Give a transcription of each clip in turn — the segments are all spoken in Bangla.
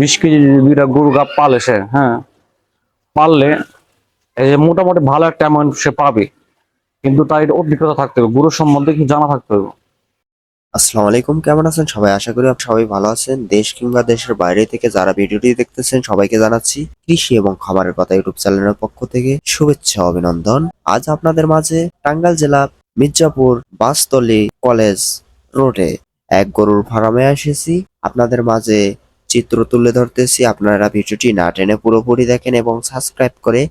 বিশ কেজি দুইটা গরু গাপ পালে সে হ্যাঁ। পারলে মোটামুটি ভালো একটা অ্যামাউন্ট সে পাবে। কিন্তু তার এটা অভিজ্ঞতা থাকতে হবে গরুর সম্বন্ধে কি জানা থাকতে হবে। আসসালামু আলাইকুম, কেমন আছেন? সবাই আশা করি আপনি সবাই ভালো আছেন। দেশ কিংবা দেশের বাইরে থেকে যারা ভিডিওটি দেখতেছেন, সবাইকে জানাচ্ছি কৃষি এবং খামারের কথা ইউটিউব চ্যানেলের পক্ষ থেকে শুভেচ্ছা, অভিনন্দন। আজ আপনাদের মাঝে টাঙ্গাইল জেলা মির্জাপুর বাসতলি কলেজ রোডে এক গরুর ফার্মে এসেছি। আপনাদের মাঝে চিত্র তুলে ধরতেছি। আপনারা ভিডিওটি না টেনে পুরোপুরি দেখেন এবং সাবস্ক্রাইব করে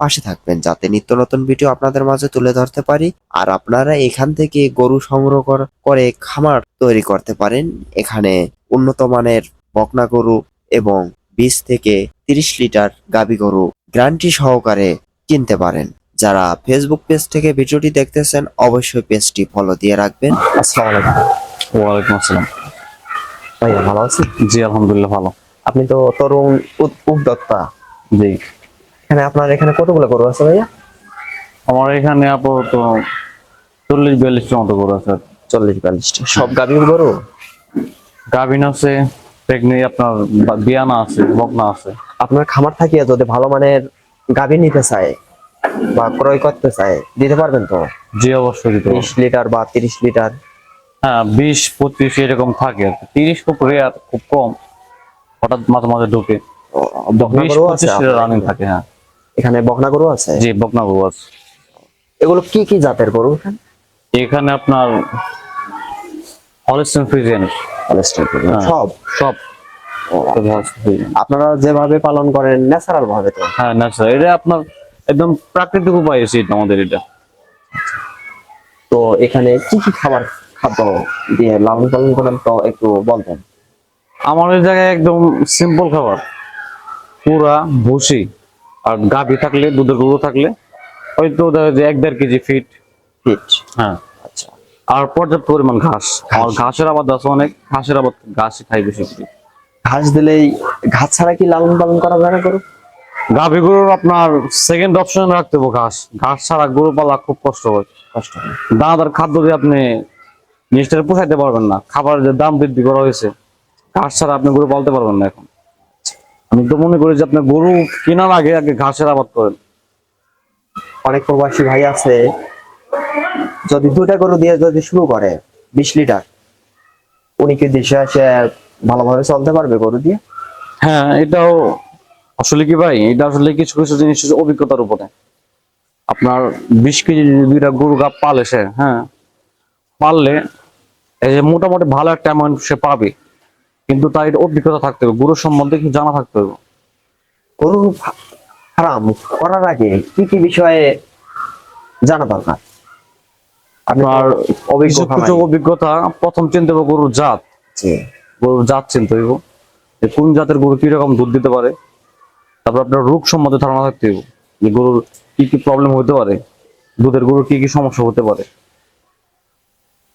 পাশে থাকবেন যাতে নিত্য নতুন ভিডিও আপনাদের মাঝে তুলে ধরতে পারি। আর আপনারা এখান থেকে গরু সংগ্রহ করে খামার তৈরি করতে পারেন। এখানে উন্নত মানের বকনা গরু এবং বিশ থেকে তিরিশ লিটার গাবি গরু গ্যারান্টি সহকারে কিনতে পারেন। যারা ফেসবুক পেজ থেকে ভিডিওটি দেখতেছেন, অবশ্যই পেজটি ফলো দিয়ে রাখবেন। আসসালামু আলাইকুম। ওয়ালাইকুম আসসালাম। ভাইয়া ভালো আছেন জি আলহামদুলিল্লাহ ভালো। আপনি তো তরুণ উদ- উদ্যোক্তা। জি। এখানে আপনার এখানে কতগুলো গরু আছে ভাইয়া? আমার এখানে আপাতত চল্লিশ বিয়াল্লিশটার মতো গরু আছে। চল্লিশ বিয়াল্লিশটা সব গাভীর গরু? গাভিন আছে প্রেগনি আপনার বিয়ানা আছে বকনা আছে। আপনার খামার থাকিয়ে যদি ভালো মানের গাভী নিতে চায় বা ক্রয় করতে চায় দিতে পারবেন তো? জি অবশ্যই দিতে পারব। বিশ লিটার বা তিরিশ লিটার। বিশ পঁচিশ এরকম থাকে। তিরিশ খুব রেয়ার খুব কম। হঠাৎ মাঝে মাঝে ঢুকে। বিশ পঁচিশ রানিং থাকে হ্যাঁ। এখানে বকনা গরু আছে? জি বকনা গরু আছে। এগুলো কি কি জাতের গরু এখানে? আপনার হলিস্টেন ফ্রিজেন হ্যাঁ। সব? সব। আপনারা যেভাবে পালন করেন ন্যাচারাল ভাবে তো? হ্যাঁ ন্যাচারাল এটা আপনার একদম প্রাকৃতিক উপায় এসে আমাদের এটা। তো এখানে কি কি খাবার খাদ্য দিয়ে লালন পালন করেন তো একটু বলতেন। আমাদের জায়গায় একদম সিম্পল খাবার। পুরা ভুসি আর গাভি থাকলে দুধের গরু থাকলে হয়তো এক দেড় কেজি ফিট ফিট হ্যাঁ। আচ্ছা। আর পর্যাপ্ত পরিমাণ ঘাস। আর ঘাসের আবাদ আছে অনেক ঘাসের আবাদ ঘাস খাই বেশি। ঘাস দিলেই ঘাস ছাড়া কি লালন পালন করা যায় না গরু? গাভি গরুর আপনার সেকেন্ড অপশন রাখতে হবে ঘাস। ঘাস ছাড়া গরু পালা খুব কষ্ট হয়। কষ্ট হয়। দানাদার খাদ্য দিয়ে আপনি জিনিসটা পোষাইতে পারবেন না। খাবারের যে দাম বৃদ্ধি করা হয়েছে ঘাস ছাড়া আপনি গরু পালতে পারবেন না এখন। আমি তো মনে করি যে আপনি গরু কেনার আগে আগে ঘাসের আবাদ করেন। অনেক প্রবাসী ভাই আছে যদি দুটা গরু দিয়ে যদি শুরু করে বিশ লিটার উনি কি দেশে এসে ভালোভাবে চলতে পারবে গরু দিয়ে? হ্যাঁ এটাও আসলে কি ভাই? এটা আসলে কিছু কিছু জিনিস অভিজ্ঞতার উপরে। আপনার বিশ কেজি দুইটা গরু গাপ পালে সে হ্যাঁ পারলে মোটামুটি ভালো একটা অ্যামাউন্ট সে পাবে। কিন্তু তার অভিজ্ঞতা থাকতে হবে গরুর সম্বন্ধে কি জানা থাকতে হবে। গরু ফার্ম করার আগে কি কি বিষয়ে জানা দরকার? আপনার অভিজ্ঞ কিছু কিছু খামারি। অভিজ্ঞতা প্রথম চিনতে হবে গরুর জাত। জি। গরুর জাত চিনতে হইব। যে কোন জাতের গরু কি রকম দুধ দিতে পারে। তারপর আপনার রোগ সম্বন্ধে ধারণা থাকতে হইব। যে গরুর কি কি প্রবলেম হতে পারে। দুধের গরুর কি কি সমস্যা হতে পারে।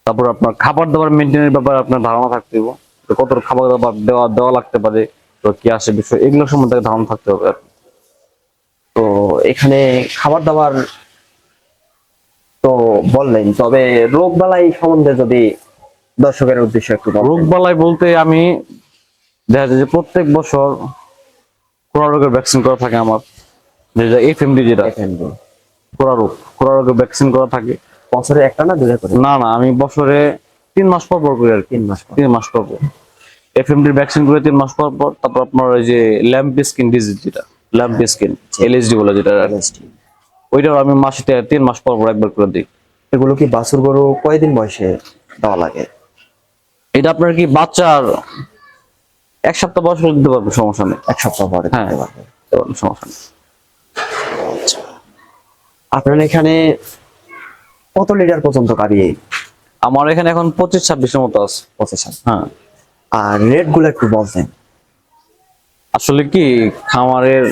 তারপর আপনার খাবার দাবার মেনটেনের ব্যাপারে আপনার ধারণা থাকতে হইব। যে কত খাবার দাবার দেওয়া দেওয়া লাগতে পারে তো কি আসে বিষয় এগুলো সম্বন্ধে ধারণা থাকতে হবে তো এখানে খাবার দাবার তো বললেন তবে রোগ বালাই সম্বন্ধে যদি দর্শকের উদ্দেশ্যে একটু রোগ বালাই বলতে আমি দেখা যায় যে প্রত্যেক বছর খোরা রোগের ভ্যাকসিন করা থাকে আমার। যেটা এফএমডি যেটা FNB খোরা রোগ খোরা রোগের ভ্যাকসিন করা থাকে। বছরে একটা না দুটা করে? না না আমি বছরে তিন মাস পর পর করি আর তিন মাস পর। তিন মাস পর পর। এফএমডির ভ্যাকসিন করে তিন মাস পর পর তারপর আপনার ওই যে ল্যাম্প স্কিন ডিজিজ যেটা ল্যাম্প স্কিন এলএসডি বলে যেটা। ওইটাও আমি মাসে তিন মাস পর পর একবার করে দিই। এগুলো কি বাছুর গরু কয়দিন বয়সে দেওয়া লাগে? এটা আপনার কি বাচ্চার এক সপ্তাহ বয়স দিতে পারবে সমস্যা নেই। এক সপ্তাহ পরে হ্যাঁ। দিতে। সমস্যা নেই। আপনার এখানে কত লিটার পর্যন্ত গাড়ি আমার এখানে এখন পঁচিশ ছাব্বিশের মতো আছে প্রসেসর হ্যাঁ। আর রেটগুলো একটু বলতেন। আসলে কি খামারের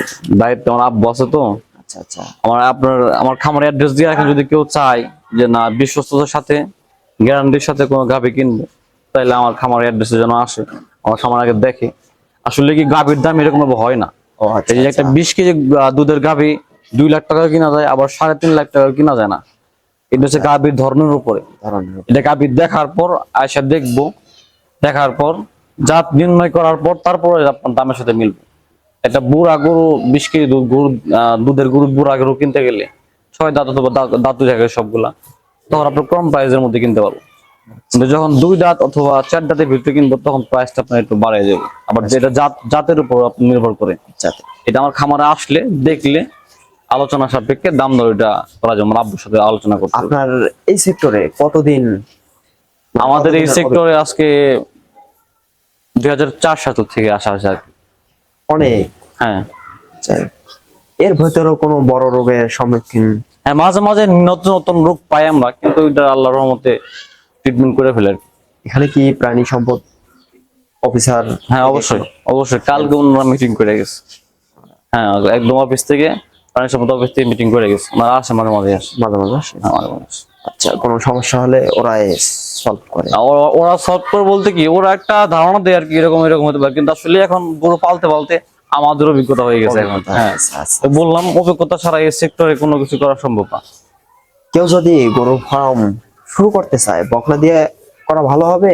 দায়িত্ব আমার আব্বু আছে তো। আচ্ছা আচ্ছা। আমার আপনার আমার খামারের অ্যাড্রেস দিয়ে রাখেন যদি কেউ চায় যে না বিশ্বস্ততার সাথে গ্যারান্টির সাথে কোনো গাভি কিনবে তাইলে আমার খামারের অ্যাড্রেসে যেন আসে আমার খামার আগে দেখে। আসলে কি গাভির দাম এরকম ভাবে হয় না। ও আচ্ছা এই যে একটা বিশ কেজি দুধের গাভি দুই লাখ টাকা কিনা যায় আবার সাড়ে তিন লাখ টাকা কিনা যায় না। এটা হচ্ছে গাভির ধরনের উপরে। এটা গাভি দেখার পর আয়সা দেখব দেখার পর জাত নির্ণয় করার পর তারপরে আপনার দামের সাথে মিলবে। একটা বুড়া গরু বিশ কেজি দুধ গরু দুধের গরু বুড়া গরু কিনতে গেলে ছয় দাঁত অথবা দাঁত- দাঁতু জায়গায় সবগুলা তখন আপনি কম প্রাইসের মধ্যে কিনতে পারব কিন্তু যখন দুই দাঁত অথবা চার দাঁতের ভিতরে কিনবো তখন প্রাইসটা আপনার একটু বাড়িয়ে যাবে আবার যেটা জাত জাতের উপর আপনি নির্ভর করে। এটা আমার খামারে আসলে দেখলে আলোচনা সাপেক্ষে দাম দর এটা করা যাবে আব্বুর সাথে আলোচনা করতে আপনার এই সেক্টরে কতদিন আমাদের এই সেক্টরে আজকে দুই হাজার চার সাল থেকে আসা হয়েছে আর। অনেক? হ্যাঁ। এর ভেতরেও কোনো বড় রোগের সম্মুখীন? হ্যাঁ মাঝে মাঝে নতুন নতুন রোগ পাই আমরা কিন্তু এটা আল্লাহর রহমতে ট্রিটমেন্ট করে ফেলে। এখানে কি প্রাণী সম্পদ অফিসার হ্যাঁ অবশ্যই। অবশ্যই। কালকে ওনারা মিটিং করে গেছে। হ্যাঁ একদম অফিস থেকে প্রাণী সম্পদ অফিস থেকে মিটিং করে গেছে ওনারা আসে মাঝে মাঝে আসে মাঝে মাঝে আসে? হ্যাঁ, মাঝে মাঝে আসে। আচ্ছা কোনো সমস্যা হলে ওরা সলভ করে আর ওরা- ওরা সলভ করে বলতে কি ওরা একটা ধারণা দেয় আর কি এরকম এরকম হতে পারে কিন্তু আসলে এখন গরু পালতে পালতে আমাদের অভিজ্ঞতা হয়ে গেছে এখন হ্যাঁ আচ্ছা, আচ্ছা। তো বললাম অভিজ্ঞতা ছাড়া এই সেক্টরে কোনো কিছু করা সম্ভব না কেউ যদি গরু ফার্ম শুরু করতে চায় বকনা দিয়ে করা ভালো হবে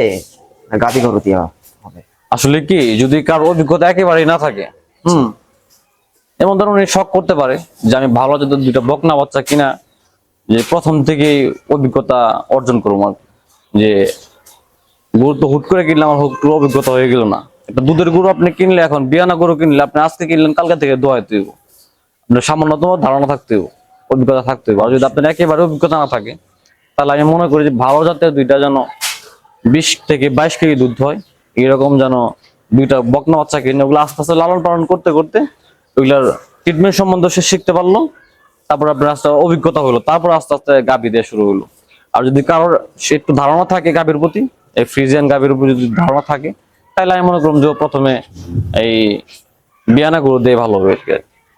না গাদি গরু দিয়ে হবে আসলে কি যদি কারও অভিজ্ঞতা একেবারেই না থাকে হুম এমন ধরুন উনি শখ করতে পারে যে আমি ভালো যদি দুইটা বকনা বাচ্চা কিনা, যে প্রথম থেকে অভিজ্ঞতা অর্জন করব আর যে গরু তো হুট করে কিনলে আমার হুট অভিজ্ঞতা হয়ে গেল না। একটা দুধের গরু আপনি কিনলে এখন, বিয়ানা গরু কিনলে আপনি আজকে কিনলেন, কালকে থেকে দোয়াইতে হইব। আপনার সামান্যতম ধারণা থাকতে অভিজ্ঞতা থাকতে হইব। আর যদি আপনার একেবারে অভিজ্ঞতা না থাকে, তাহলে আমি মনে করি যে ভালো জাতের দুইটা যেন বিশ থেকে বাইশ কেজি দুধ হয়, এরকম যেন দুইটা বকনা বাচ্চা কিনে, ওগুলো আস্তে আস্তে লালন পালন করতে করতে ওইগুলার ট্রিটমেন্ট সম্বন্ধে সে শিখতে পারল তারপর আপনার আস্তে অভিজ্ঞতা হলো তারপর আস্তে আস্তে গাভি দেওয়া শুরু হলো। আর যদি কারোর সে একটু ধারণা থাকে গাভীর প্রতি এই ফ্রিজিয়ান গাভীর উপর যদি ধারণা থাকে তাহলে আমি মনে করলাম যে প্রথমে এই বিয়ানা গরু দিয়ে ভালো হবে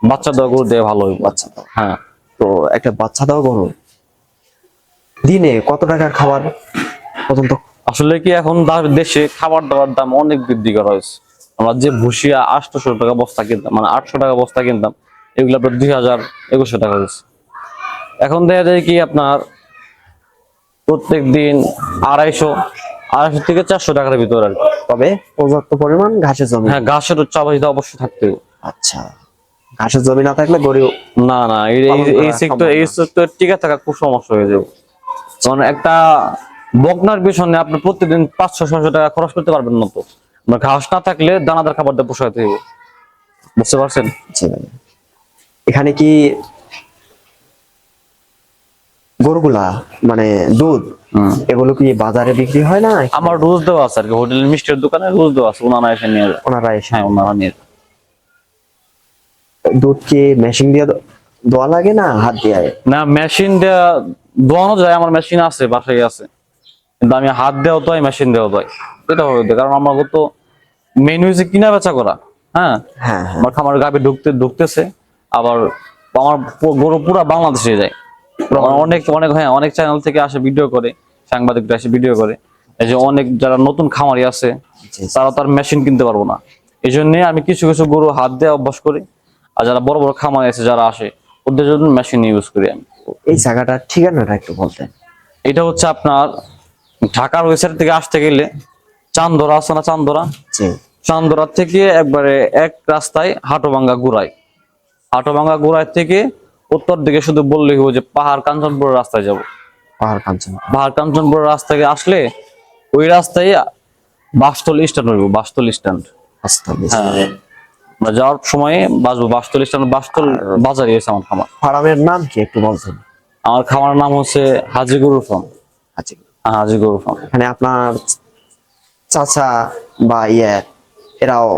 বাচ্চা দেওয়া গরু দিয়ে ভালো হবে বাচ্চা হ্যাঁ তো একটা বাচ্চা দাও গরু দিনে কত টাকার খাবার পর্যন্ত আসলে কি এখন দেশে খাবার দাবার দাম অনেক বৃদ্ধি করা হয়েছে। আমরা যে ভুসিয়া আটশোশো টাকা বস্তা কিনতাম মানে আটশো টাকা বস্তা কিনতাম এগুলো আপনার দুই হাজার একুশশো টাকা হয়েছে। এখন দেখা যায় কি আপনার প্রত্যেক দিন আড়াইশো আড়াইশো থেকে চারশো টাকার ভিতরে আর তবে পর্যাপ্ত পরিমাণ ঘাসের জমি। হ্যাঁ ঘাসের চাহিদা অবশ্যই থাকতে আচ্ছা ঘাসের জমি না থাকলে গরু না না এই সেক্টর এই সেক্টর টিকে থাকা খুব সমস্যা হয়ে যাবে। কারণ একটা বকনার পিছনে আপনি প্রতিদিন পাঁচশো ছশো টাকা খরচ করতে পারবেন না তো। ঘাস না থাকলে দানাদার খাবার দিয়ে পোষাইতে হবে বুঝতে পারছেন? এখানে কি গরুগুলা মানে দুধ এগুলো কি বাজারে বিক্রি হয় না? আমার রোজ দেওয়া আছে আর কি হোটেলের মিষ্টির দোকানে রোজ দেওয়া আছে ওনারা এসে নিয়ে ওনারা এসে হ্যাঁ ওনারা নিয়ে। দুধ কি মেশিন দিয়ে দোয়া লাগে না হাত দিয়ে? না মেশিন দেওয়া দোয়ানো যায় আমার মেশিন আছে বাসায় আছে। কিন্তু আমি হাত দেওয়া তো মেশিন দেওয়া তো এটা হবে কারণ আমার তো মেন হয়েছে কিনা বেচা করা হ্যাঁ? হ্যাঁ হ্যাঁ। আমার খামার গাভী ঢুকতে ঢুকতেছে আবার আমার গরু পুরো বাংলাদেশে যায়। অনেক অনেক হ্যাঁ অনেক চ্যানেল থেকে আসে ভিডিও করে সাংবাদিকরা এসে ভিডিও করে। এই যে অনেক যারা নতুন খামারি আছে। তারা তার মেশিন কিনতে পারব না। এই জন্য আমি কিছু কিছু গরু হাত দিয়ে অভ্যাস করি আর যারা বড় বড় খামারি আছে যারা আসে ওদের জন্য মেশিন ইউজ করি আমি। এই জায়গাটার ঠিকানাটা একটু বলতেন। এটা হচ্ছে আপনার ঢাকার ওয়েবসাইট থেকে আসতে গেলে চান্দরা আছে না চান্দরা? চান্দরা থেকে একবারে এক রাস্তায় হাটোভাঙ্গা গুড়াই হাটোভাঙ্গা গুড়াই থেকে উত্তর দিকে শুধু বললেই হবে যে পাহাড় কাঞ্চনপুর রাস্তায় যাব। পাহাড় কাঞ্চন পাহাড় কাঞ্চনপুর রাস্তা আসলে ওই রাস্তায় বাসতল স্ট্যান্ড হইব বাসতল স্ট্যান্ড। হ্যাঁ। আমরা যাওয়ার সময় বাসবো বাসতল স্ট্যান্ড বাসতল বাজারে এসে আমার খামার। ফার্মের নাম কি একটু বলছেন? আমার খামারের নাম হচ্ছে হাজি গরুর ফার্ম। আচ্ছা হ্যাঁ, ফার্ম। এখানে আপনার চাচা বা ইয়ে এরাও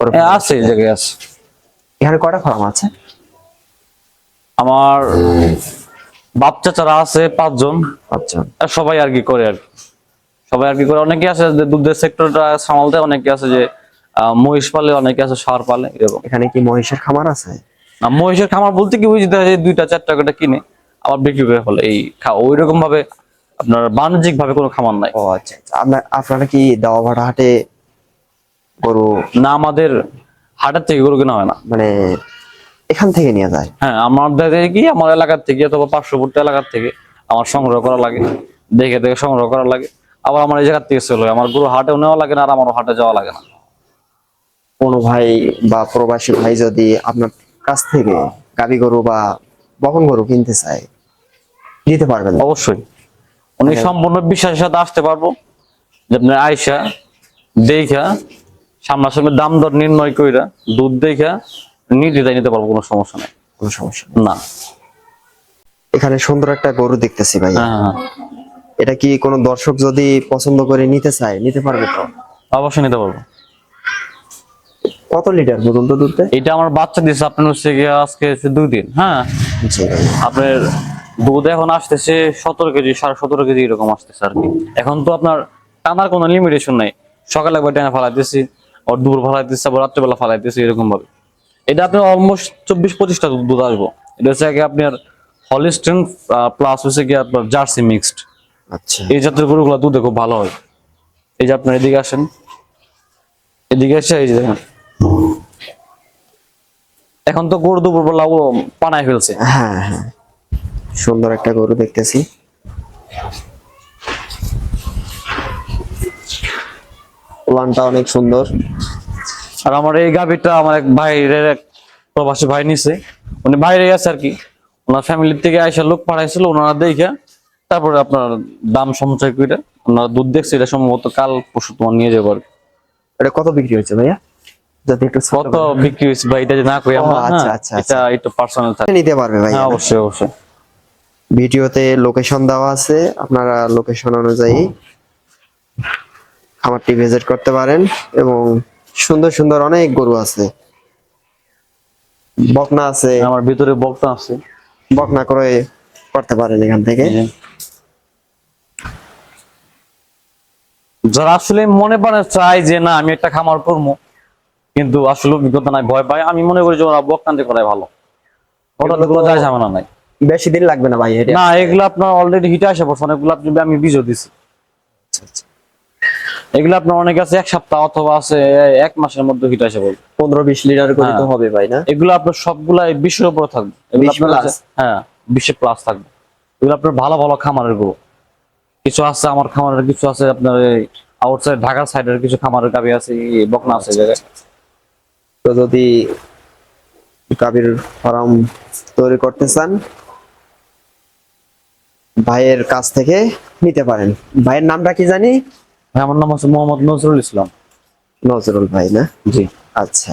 হ্যাঁ আছে এই জায়গায় আছে। এখানে কয়টা ফার্ম আছে? আমার বাপ চাচারা আছে পাঁচজন। আচ্ছা। সবাই আর কি করে আর সবাই আর কি করে। অনেকে আছে যে দুধের সেক্টরটা সামালতে অনেকে আছে যে মহিষ পালে অনেকে আছে সার পালে এরকম। এখানে কি মহিষের খামার আছে? না মহিষের খামার বলতে কি বুঝতে হয় দুইটা চার টাকাটা কিনে আবার বিক্রি করে ফেলে। এই ওই রকম ভাবে আপনার বাণিজ্যিক ভাবে কোনো খামার নাই। ও আচ্ছা আচ্ছা। আপনার আপনারা কি দাওয়া ভাড়া হাটে গরু না আমাদের হাটের থেকে গরু কেনা হয় না। মানে এখান থেকে নিয়ে যায়? হ্যাঁ আমাদের কি আমার এলাকার থেকে অথবা পার্শ্ববর্তী এলাকার থেকে আমার সংগ্রহ করা লাগে দেখে দেখে সংগ্রহ করা লাগে। আবার আমার এই জায়গার থেকে চলে আমার গরু হাটেও নেওয়া লাগে না আর আমারও হাটে যাওয়া লাগে না। কোনো ভাই বা প্রবাসী ভাই যদি আপনার কাছ থেকে গাবি গরু বা বহন গরু কিনতে চায় দিতে পারবেন অবশ্যই। উনি সম্পূর্ণ বিশ্বাসের সাথে আসতে পারব। যে আপনার আয়সা দেখা সামনাসামনি দাম দর নির্ণয় কইরা দুধ দেখা নির্দ্বিধায় নিতে পারব কোনো সমস্যা নাই। কোনো সমস্যা না। এখানে সুন্দর একটা গরু দেখতেছি ভাই হ্যাঁ হ্যাঁ, এটা কি কোনো দর্শক যদি পছন্দ করে নিতে চায় নিতে পারবে তো? অবশ্যই নিতে পারব। কত লিটার পর্যন্ত দুধ এটা আমার বাচ্চা দিচ্ছে আপনার হচ্ছে আজকে হচ্ছে দুই দিন হ্যাঁ। আপনার দুধ এখন আসতেছে সতেরো কেজি সাড়ে সতেরো কেজি এরকম আসতেছে আর কি। এখন তো আপনার টানার কোনো লিমিটেশন নাই। সকালে একবার টানা ফালাইতেছি আর দুপুর ফালাইতেছি আবার রাত্রেবেলা ফালাইতেছি এরকম ভাবে এটা আপনার অলমোস্ট চব্বিশ পঁচিশটা দুধ আসব। এটা হচ্ছে আগে আপনার হলিস্টেন প্লাস হচ্ছে কি আপনার জার্সি মিক্সড আচ্ছা। এই জাতের গরুগুলো দুধে খুব ভালো হয়। এই যে আপনার এদিকে আসেন। এদিকে এসে এই যে দেখেন। এখন তো গরু দুপুর বেলা ও পানায় ফেলছে। হ্যাঁ হ্যাঁ। সুন্দর একটা গরু দেখতেছি। প্লানটা অনেক সুন্দর। আর আমার এই গাভিটা আমার এক ভাইয়ের এক প্রবাসী ভাই নিছে। উনি বাইরে গেছে আর কি। ওনার ফ্যামিলির থেকে আইসা লোক পাঠাইছিল ওনারা দেখে তারপরে আপনার দাম সঞ্চয় করে ওনারা দুধ দেখছে এটা সম্ভবত কাল পরশু তোমার নিয়ে যাব আর। এটা কত বিক্রি হয়েছে ভাইয়া? যদি একটু কত বিক্রি হয়েছে ভাই এটা যে না কই আমরা আচ্ছা, হ্যাঁ, আচ্ছা, এটা একটু পার্সোনাল থাকে। নিতে পারবে ভাই হ্যাঁ অবশ্যই অবশ্যই। ভিডিওতে লোকেশন দেওয়া আছে আপনারা লোকেশন অনুযায়ী খামারটি ভিজিট করতে পারেন এবং সুন্দর সুন্দর অনেক গরু আছে। বকনা আছে। আমার ভিতরে বক্তা আছে। বকনা করে করতে পারেন এখান থেকে। যারা আসলে মনে পারে চাই যে না আমি একটা খামার করব কিন্তু আসলে অভিজ্ঞতা নাই ভয় পাই আমি মনে করি যে ওরা বকতান্তি করাই ভালো। ওটা তো- যায় ঝামেলা নাই। বেশি দিন লাগবে না ভাই না এগুলো আপনার অলরেডি হিটে আসে পড়ছে অনেকগুলো আপনি আমি বীজও দিছি। আচ্ছা, আচ্ছা। এগুলো আপনার অনেক আছে এক সপ্তাহ অথবা আছে এক মাসের মধ্যে হিট আসে বলবে পনেরো বিশ লিটার করে তো হ্যাঁ। হবে ভাই না? এগুলো আপনার সবগুলা বিশের উপরে থাকবে। এগুলো আপনার হ্যাঁ বিশে প্লাস থাকবে। এগুলো আপনার ভালো ভালো খামারের গরু। কিছু আছে আমার খামারের কিছু আছে আপনার আউটসাইড ঢাকার সাইডের কিছু খামারের গাবি আছে বকনা আছে জায়গায়। তো যদি কাবির ফার্ম তৈরি করতে চান ভাইয়ের কাছ থেকে নিতে পারেন। ভাইয়ের নামটা কি জানি? আমার নাম হচ্ছে মোহাম্মদ নজরুল ইসলাম। নজরুল ভাই না? জি। আচ্ছা।